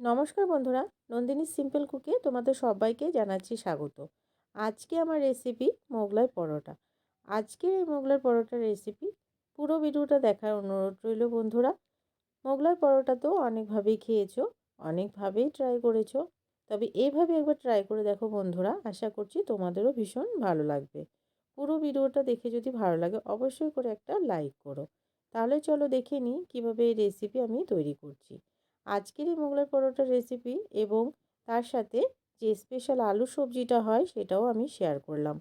নমস্কার বন্ধুরা, নন্দিনী সিম্পল কুকে তোমাদের সবাইকে জানাচ্ছি স্বাগত। আজকে আমার রেসিপি মোগলাই পরোটা। আজকের এই মোগলাই পরোটার রেসিপি পুরো ভিডিওটা দেখার অনুরোধ রইল বন্ধুরা। মোগলাই পরোটা তো অনেকভাবেই খেয়েছো, অনেকভাবেই ট্রাই করেছ। তবে এইভাবে একবার ট্রাই করে দেখো বন্ধুরা, আশা করছি তোমাদেরও ভীষণ ভালো লাগবে। পুরো ভিডিওটা দেখে যদি ভালো লাগে অবশ্যই করে একটা লাইক করো। তাহলে চলো দেখে নিই কীভাবে এই রেসিপি আমি তৈরি করছি। আজকের এই মোগলাই পরোটার রেসিপি এবং তার সাথে যে স্পেশাল আলু সবজিটা হয় সেটাও আমি শেয়ার করলাম।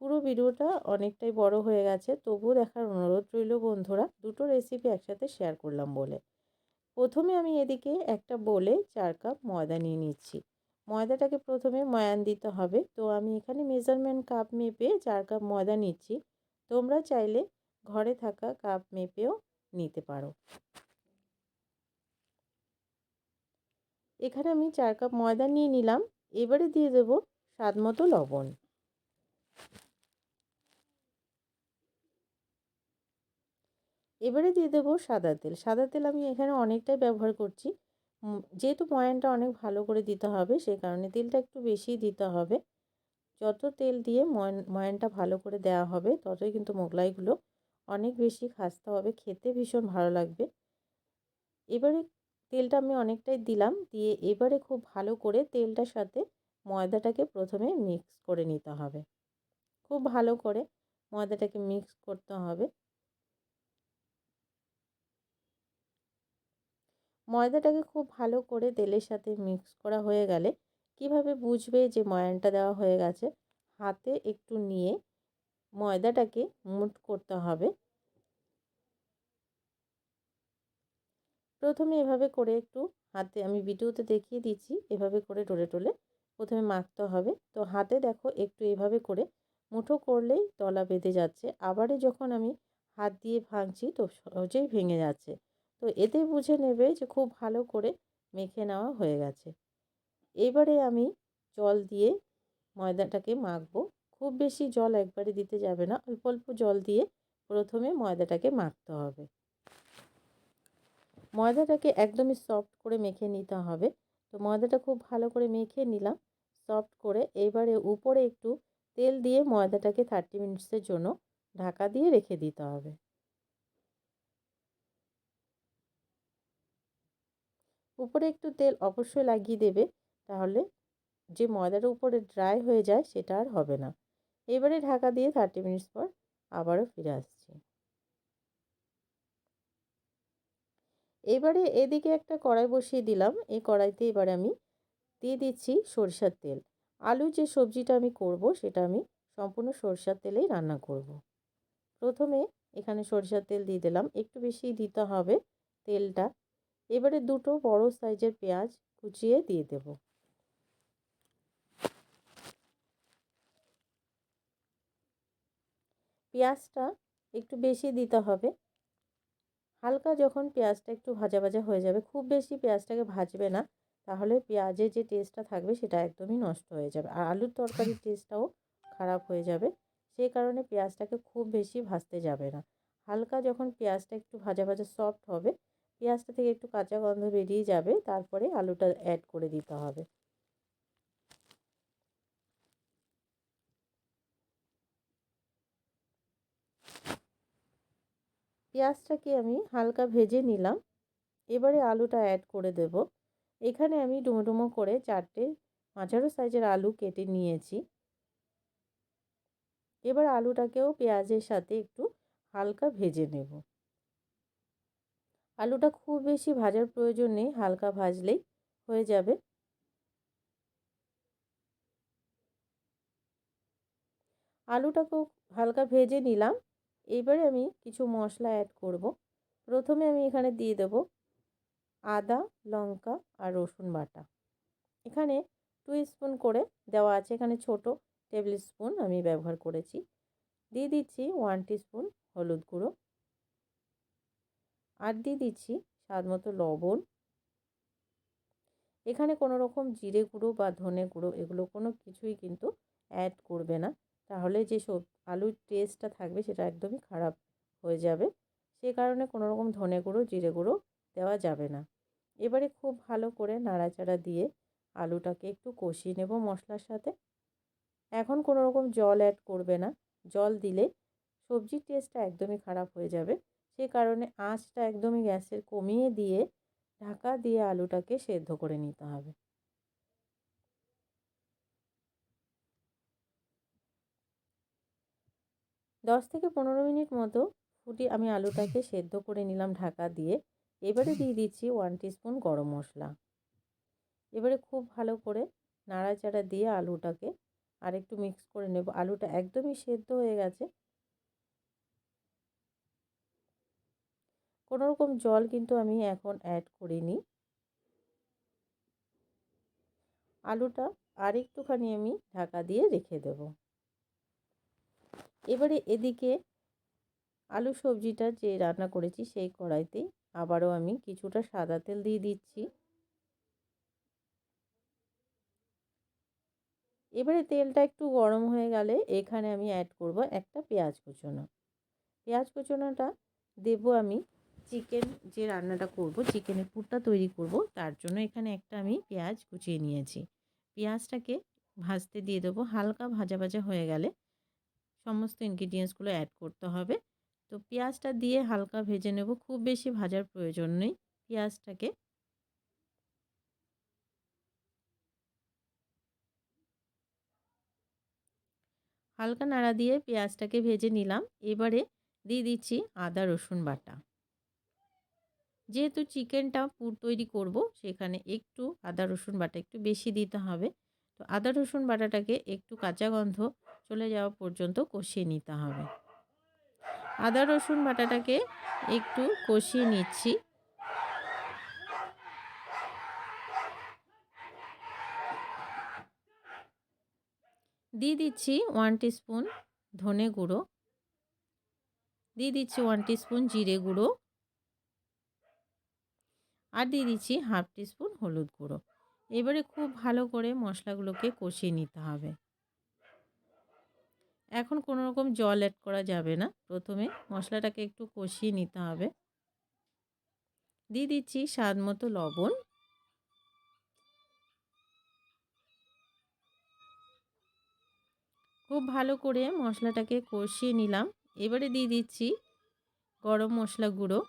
পুরো ভিডিওটা অনেকটাই বড় হয়ে গেছে, তবুও দেখার অনুরোধ রইল বন্ধুরা, দুটো রেসিপি একসাথে শেয়ার করলাম বলে। প্রথমে আমি এদিকে একটা বলে চার কাপ ময়দা নিয়ে নিচ্ছি। ময়দাটাকে প্রথমে ময়ান দিতে হবে। তো আমি এখানে মেজারমেন্ট কাপ মেপে চার কাপ ময়দা নিচ্ছি। তোমরা চাইলে ঘরে থাকা কাপ মেপেও নিতে পারো। এখানে আমি চার কাপ ময়দা নিয়ে নিলাম। এবারে দিয়ে দেব স্বাদ মতো লবণ। এবারে দিয়ে দেবো সাদা তেল। সাদা তেল আমি এখানে অনেকটাই ব্যবহার করছি। যেহেতু ময়ানটা অনেক ভালো করে দিতে হবে সেই কারণে তেলটা একটু বেশি দিতে হবে। যত তেল দিয়ে ময়ান, ময়ানটা ভালো করে দেওয়া হবে, ততই কিন্তু মোগলাইগুলো অনেক বেশি খাস্তে হবে। খেতে ভীষণ ভালো লাগবে। এবারে তেলটা আমি অনেকটাই দিলাম। দিয়ে এবারে খুব ভালো করে তেলটার সাথে ময়দাটাকে প্রথমে মিক্স করে নিতে হবে। খুব ভালো করে ময়দাটাকে মিক্স করতে হবে। ময়দাটাকে খুব ভালো করে তেলের সাথে মিক্স করা হয়ে গেলে কীভাবে বুঝবে যে ময়ানটা দেওয়া হয়ে গেছে? হাতে একটু নিয়ে ময়দাটাকে মুট করতে হবে। প্রথমে এভাবে করে একটু হাতে আমি ভিডিওতে দেখিয়ে দিচ্ছি, এভাবে করে টোলে টোলে প্রথমে মাখতে হবে। তো হাতে দেখো একটু এভাবে করে মুঠো করলেই তলা বেঁধে যাচ্ছে। আবারে যখন আমি হাত দিয়ে ভাঙছি তো সহজেই ভেঙে যাচ্ছে। তো এতে বুঝে নেবে যে খুব ভালো করে মেখে নেওয়া হয়ে গেছে। এবারে আমি জল দিয়ে ময়দাটাকে মাখবো। খুব বেশি জল একবারে দিতে যাবে না। অল্প অল্প জল দিয়ে প্রথমে ময়দাটাকে মাখতে হবে। ময়দাটাকে একদমই সফট করে মেখে নিতে হবে। তো ময়দাটা খুব ভালো করে মেখে নিলাম সফট করে। এবারে উপরে একটু তেল দিয়ে ময়দাটাকে থার্টি মিনিটসের জন্য ঢাকা দিয়ে রেখে দিতে হবে। উপরে একটু তেল অবশ্যই লাগিয়ে দেবে, তাহলে যে ময়দাটা উপরে ড্রাই হয়ে যায় সেটা আর হবে না। এবারে ঢাকা দিয়ে থার্টি মিনিটস পর আবারও ফিরে আসছি। এবারে এদিকে একটা কড়াই বসিয়ে দিলাম। এই কড়াইতে এবারে আমি দিয়ে দিচ্ছি সরিষার তেল। আলু যে সবজিটা আমি করব, সেটা আমি সম্পূর্ণ সরিষার তেলেই রান্না করব। প্রথমে এখানে সরিষার তেল দিয়ে দিলাম। একটু বেশি দিতে হবে তেলটা। এবারে দুটো বড় সাইজের পেঁয়াজ কুচিয়ে দিয়ে দেব। পেঁয়াজটা একটু বেশি দিতে হবে। হালকা যখন পেঁয়াজটা একটু ভাজা ভাজা হয়ে যাবে, খুব বেশি পেঁয়াজটাকে ভাজবে না, তাহলে পেঁয়াজের যে টেস্টটা থাকবে সেটা একদমই নষ্ট হয়ে যাবে। আর আলুর তরকারির টেস্টটাও খারাপ হয়ে যাবে সেই কারণে পেঁয়াজটাকে খুব বেশি ভাজতে যাবে না। হালকা যখন পেঁয়াজটা একটু ভাজা ভাজা সফট হবে, পেঁয়াজটা থেকে একটু কাঁচা গন্ধ বেরিয়ে যাবে, তারপরে আলুটা অ্যাড করে দিতে হবে। পেঁয়াজটাকে আমি হালকা ভেজে নিলাম। এবারে আলুটা অ্যাড করে দেব। এখানে আমি ডুমো ডুমো করে চারটে মাঝারো সাইজের আলু কেটে নিয়েছি। এবার আলুটাকেও পেঁয়াজের সাথে একটু হালকা ভেজে নেব। আলুটা খুব বেশি ভাজার প্রয়োজন নেই, হালকা ভাজলেই হয়ে যাবে। আলুটাকেও হালকা ভেজে নিলাম। এবারে আমি কিছু মশলা অ্যাড করব। প্রথমে আমি এখানে দিয়ে দেব আদা, লঙ্কা আর রসুন বাটা। এখানে টু স্পুন করে দেওয়া আছে, এখানে ছোট টেবিল স্পুন আমি ব্যবহার করেছি। দিয়ে দিচ্ছি ওয়ান স্পুন হলুদ গুঁড়ো। আর দিয়ে দিচ্ছি স্বাদ মতো লবণ। এখানে কোনো রকম জিরে গুঁড়ো বা ধনে গুঁড়ো এগুলো কোনো কিছুই কিন্তু অ্যাড করবে না। তাহলে যে সব আলুর টেস্টটা থাকবে সেটা একদমই খারাপ হয়ে যাবে। সে কারণে কোনো রকম ধনে গুঁড়ো, জিরে গুঁড়ো দেওয়া যাবে না। এবারে খুব ভালো করে নাড়াচাড়া দিয়ে আলুটাকে একটু কষিয়ে নেব মশলার সাথে। এখন কোনো রকম জল অ্যাড করবে না। জল দিলে সবজির টেস্টটা একদমই খারাপ হয়ে যাবে। সে কারণে আঁচটা একদমই গ্যাসের কমিয়ে দিয়ে ঢাকা দিয়ে আলুটাকে সেদ্ধ করে নিতে হবে। দশ থেকে পনেরো মিনিট মতো ফুটি আমি আলুটাকে সেদ্ধ করে নিলাম ঢাকা দিয়ে। এবারে দিয়ে দিচ্ছি ওয়ান টিস্পুন গরম মশলা। এবারে খুব ভালো করে নাড়াচাড়া দিয়ে আলুটাকে আর একটু মিক্স করে নেব। আলুটা একদমই সেদ্ধ হয়ে গেছে। কোনো রকম জল কিন্তু আমি এখন অ্যাড করিনি। আলুটা আর একটুখানি আমি ঢাকা দিয়ে রেখে দেব। এবারে এদিকে আলু সবজিটা যে রান্না করেছি সেই কড়াইতেই আবারও আমি কিছুটা সাদা তেল দিয়ে দিচ্ছি। এবারে তেলটা একটু গরম হয়ে গেলে এখানে আমি অ্যাড করব একটা পেঁয়াজ কুচোনো। পেঁয়াজ কুচোনোটা দেব আমি চিকেন যে রান্নাটা করব চিকেনের পুরটা তৈরি করব, তার জন্য এখানে একটা আমি পেঁয়াজ কুচিয়ে নিয়েছি। পেঁয়াজটাকে ভাজতে দিয়ে দেবো, হালকা ভাজা ভাজা হয়ে গেলে সমস্ত ইনগ্রিডিয়েন্টসগুলো অ্যাড করতে হবে। তো পেঁয়াজটা দিয়ে হালকা ভেজে নেব, খুব বেশি ভাজার প্রয়োজন নেই পেঁয়াজটাকে। হালকা নাড়া দিয়ে পেঁয়াজটাকে ভেজে নিলাম। এবারে দিয়ে দিচ্ছি আদা, রসুন বাটা। যেহেতু চিকেনটা পুর তৈরি করব, সেখানে একটু আদা, রসুন বাটা একটু বেশি দিতে হবে। তো আদা, রসুন বাটাটাকে একটু কাঁচা গন্ধ চলে যাওয়া পর্যন্ত কষিয়ে নিতে হবে। আদা, রসুন বাটাটাকে একটু কষিয়ে নিচ্ছি। দিয়ে দিচ্ছি ওয়ান স্পুন ধনে গুঁড়ো। দিয়ে দিচ্ছি ওয়ান স্পুন জিরে গুঁড়ো। আর দিয়ে দিচ্ছি হাফ টিস্পুন হলুদ গুঁড়ো। এবারে খুব ভালো করে মশলাগুলোকে কষিয়ে নিতে হবে। এখন কোনো রকম জল অ্যাড করা যাবে না। প্রথমে মশলাটাকে একটু কষিয়ে নিতে হবে। দিয়ে দিচ্ছি স্বাদ মতো লবণ। খুব ভালো করে মশলাটাকে কষিয়ে নিলাম। এবারে দিয়ে দিচ্ছি গরম মশলা গুঁড়ো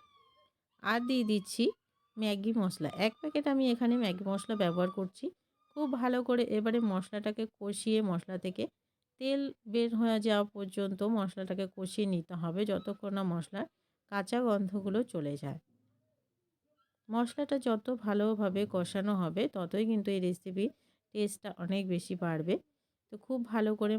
আর দিয়ে দিচ্ছি ম্যাগি মশলা। এক প্যাকেট আমি এখানে ম্যাগি মশলা ব্যবহার করছি। খুব ভালো করে এবারে মশলাটাকে কষিয়ে মশলা থেকে তেল বের হয়ে যাওয়া পর্যন্ত মশলাটাকে কষিয়ে নিতে হবে যতক্ষণ না মশলার কাঁচা গন্ধগুলো চলে যায়। মশলাটা যত ভালোভাবে কষানো হবে ততই কিন্তু এই রেসিপির টেস্টটা অনেক বেশি বাড়বে। তো খুব ভালো করে